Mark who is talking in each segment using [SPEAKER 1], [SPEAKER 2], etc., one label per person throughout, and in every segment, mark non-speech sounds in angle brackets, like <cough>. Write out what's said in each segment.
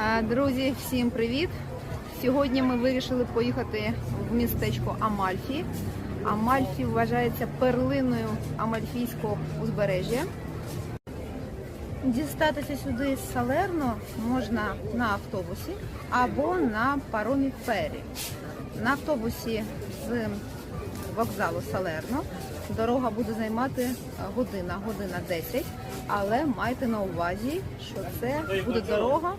[SPEAKER 1] А, Друзі, всім привіт! Сьогодні ми вирішили поїхати в містечко Амальфі. Амальфі вважається перлиною Амальфійського узбережжя. Дістатися сюди з Салерно можна на автобусі або на паромі фері. На автобусі з вокзалу Салерно дорога буде займати е, година, година 10, але майте на увазі, що це буде дорога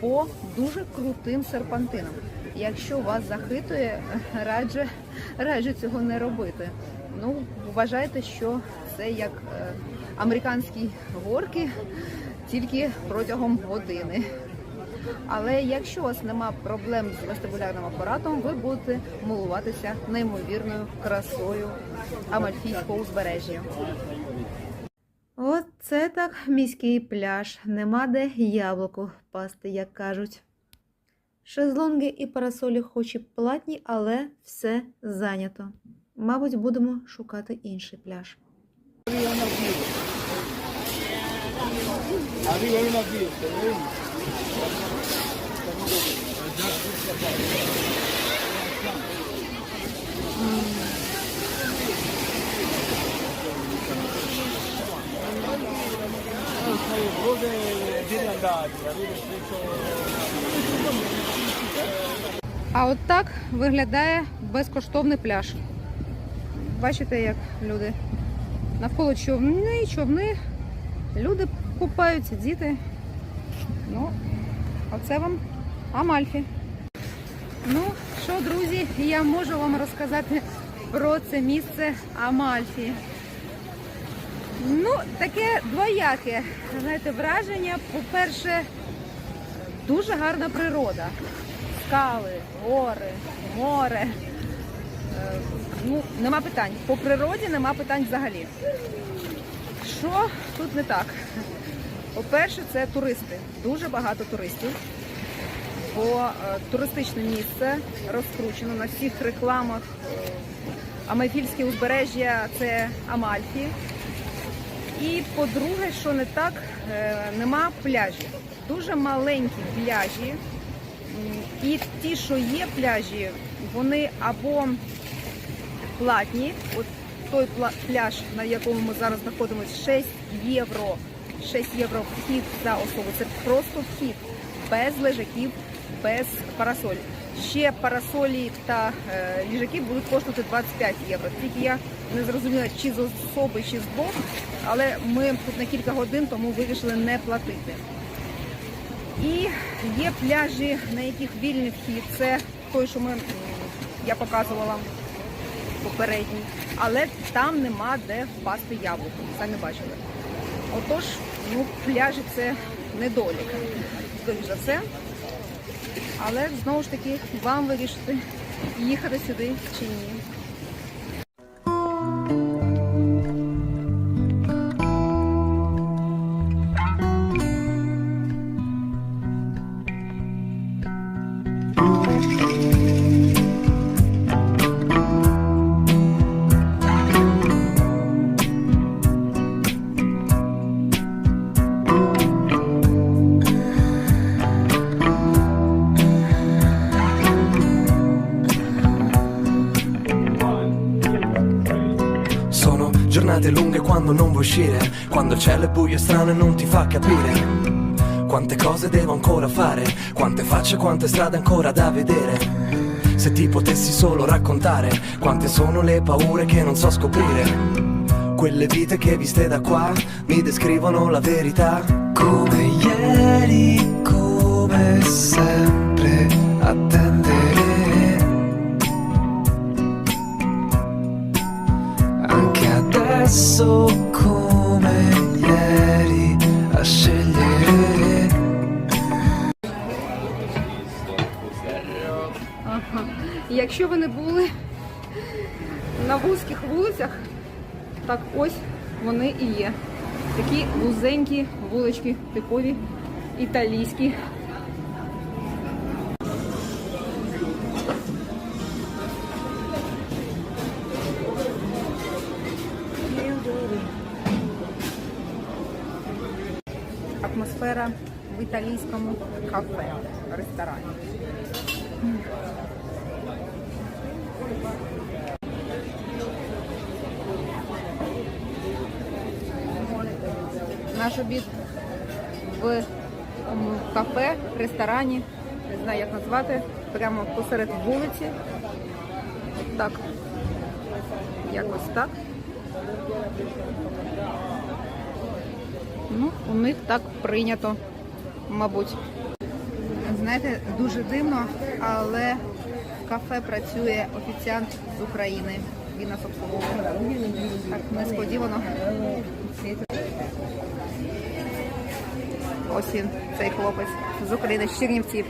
[SPEAKER 1] по дуже крутим серпантинам. Якщо вас захитує, <laughs> раджу, раджу цього не робити. Ну, вважайте, що це як е, американські горки, тільки протягом години. Але якщо у вас нема проблем з вестибулярним апаратом, ви будете милуватися неймовірною красою Амальфійського узбережжя. Оце так міський пляж. Нема де яблуку пасти, як кажуть. Шезлонги і парасолі хоч і платні, але все зайнято. Мабуть, будемо шукати інший пляж.
[SPEAKER 2] Arriba Dove viene
[SPEAKER 1] А от так виглядає безкоштовний пляж. Бачите, як люди навколо човни, човни, люди купаються, діти. Ну, оце вам Амальфі. Ну, що, друзі, я можу вам розказати про це місце Амальфі. Ну, таке двояке, знаєте, враження. По-перше, дуже гарна природа. Скали, гори, море. Е, Ну, нема питань. По природі нема питань взагалі. Що тут не так? По-перше, це туристи. Дуже багато туристів. Бо е, туристичне місце розкручено на всіх рекламах. Амальфільське узбережжя це Амальфі. І по-друге, що не так, е, нема пляжів. Дуже маленькі пляжі. І ті, що є пляжі, вони або платні. От той пляж, на якому ми зараз знаходимося, 6 євро. 6 євро вхід за особу. Це просто вхід без лежаків, без парасоль. Ще парасолі та е, ліжаки будуть коштувати 25 євро. Тільки я не зрозуміла, чи з особи, чи з двох, але ми тут на кілька годин, тому вирішили не платити. І є пляжі, на яких вільний вхід. Це той, що ми я показувала попередній, але там нема де впасти яблуко. Самі бачили. Отож, ну, пляжі це недолік, скоріш за все. Але знову ж таки вам вирішити, їхати сюди чи ні.
[SPEAKER 3] Giornate lunghe quando non vuoi uscire, quando il cielo è buio e strano e non ti fa capire. Quante cose devo ancora fare, quante facce, quante strade ancora da vedere. Se ti potessi solo raccontare quante sono le paure che non so scoprire. Quelle vite che viste da qua mi descrivono la verità. Come ieri, come sempre, attendere. Adesso come ieri a scegliere.
[SPEAKER 1] Якщо ви не були на вузьких вулицях, так ось вони і є. Такі вузенькі вулички, типові італійські. Атмосфера італійському кафе, ресторані. Наш обід в кафе, ресторані, не знаю як назвати, прямо посеред вулиці. Так. Якось так. Ну, у них так прийнято, мабуть. Знаєте, дуже дивно, але в кафе працює офіціант з України. Він нас обслуговує. Так несподівано. Ось він, цей хлопець з України, з Чернівців.